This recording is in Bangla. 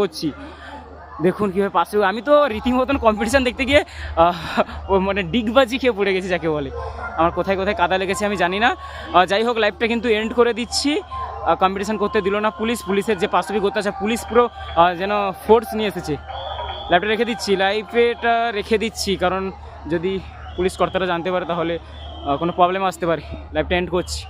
করছি। দেখুন কীভাবে পাশে আমি তো রীতিমতন কম্পিটিশান দেখতে গিয়ে ও মানে ডিগবাজি খেয়ে পড়ে গেছি যাকে বলে। আমার কোথায় কোথায় কাদা লেগেছে আমি জানি না। যাই হোক লাইভটা কিন্তু এন্ড করে দিচ্ছি। কম্পিটিশান করতে দিল না পুলিশ। পুলিশের যে পাশবিক অত্যাচার, পুলিশ পুরো যেন ফোর্স নিয়ে এসেছে। লাইভটা রেখে দিচ্ছি। লাইভেটা রেখে দিচ্ছি। কারণ যদি পুলিশ কর্তারা জানতে পারে তাহলে কোনো প্রবলেম আসতে পারে। লাইভটা এন্ড করছি।